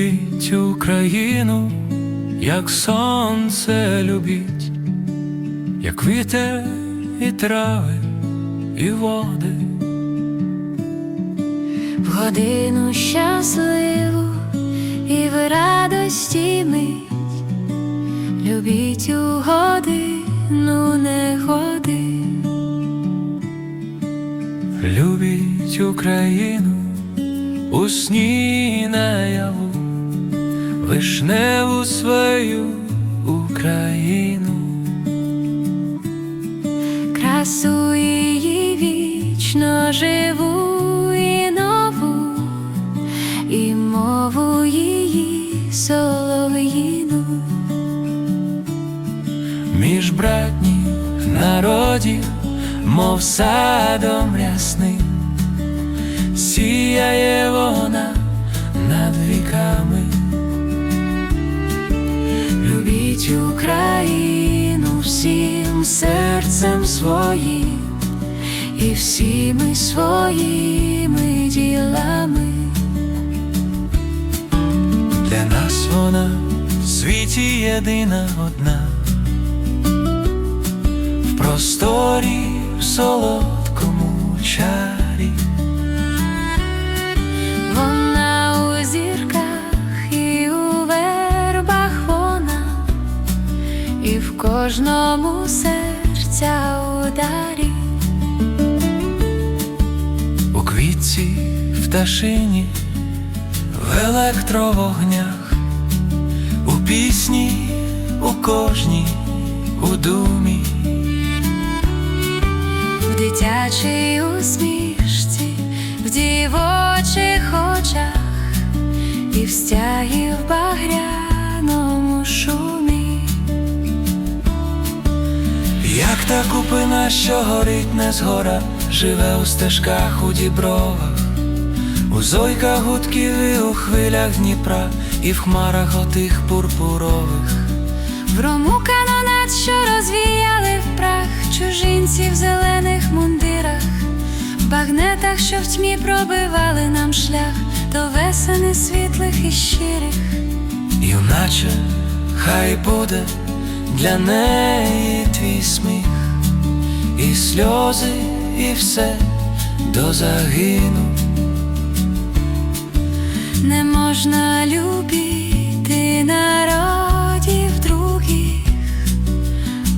Любіть Україну, як сонце любіть, як вітер і трави, і води. в годину щасливу і в радості мить, любіть у годину негоди, Любіть Україну у сні наяву, вишневу свою Україну. красу її вічно живу і нову, і мову її солов'їну. між братніх народів, мов садом рясним, Любіть Україну всім серцем своїм і всіми своїми ділами. Для нас вона в світі єдина одна, в просторі, в солодкому чарі. І в кожному серця ударі. У квітці, в пташині, в електровогнях, у пісні, у кожній, у думі, В дитячій усмішці, в дівочих очах і в стягі в багряному шумі. Як та купина, що горить не згора, живе у стежках, у дібровах, у зойках гудків і у хвилях Дніпра, і в хмарах отих пурпурових. В рому канонат, що розвіяли в прах чужинці в зелених мундирах, в багнетах, що в тьмі пробивали нам шлях до весени світлих і щирих. Юначе, хай буде для неї твій сміх, і сльози, і все до загину. Не можна любити народів других,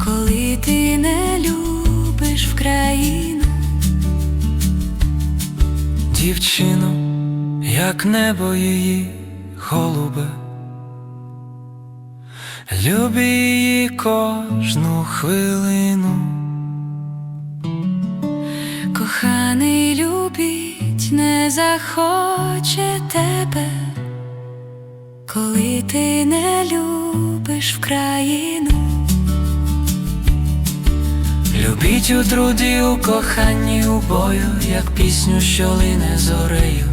коли ти не любиш в країну. Дівчину, як небо її голубе, люби її кожну хвилину. Коханий любить не захоче тебе, коли ти не любиш в країну. Любіть у труді, у коханні, у бою, як пісню, що лине зорею.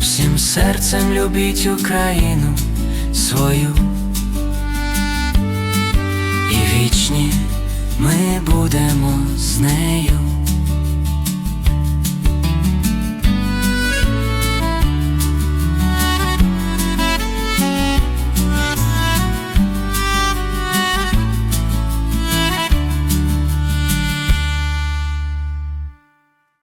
Всім серцем любіть Україну свою. Вічні ми будемо з нею.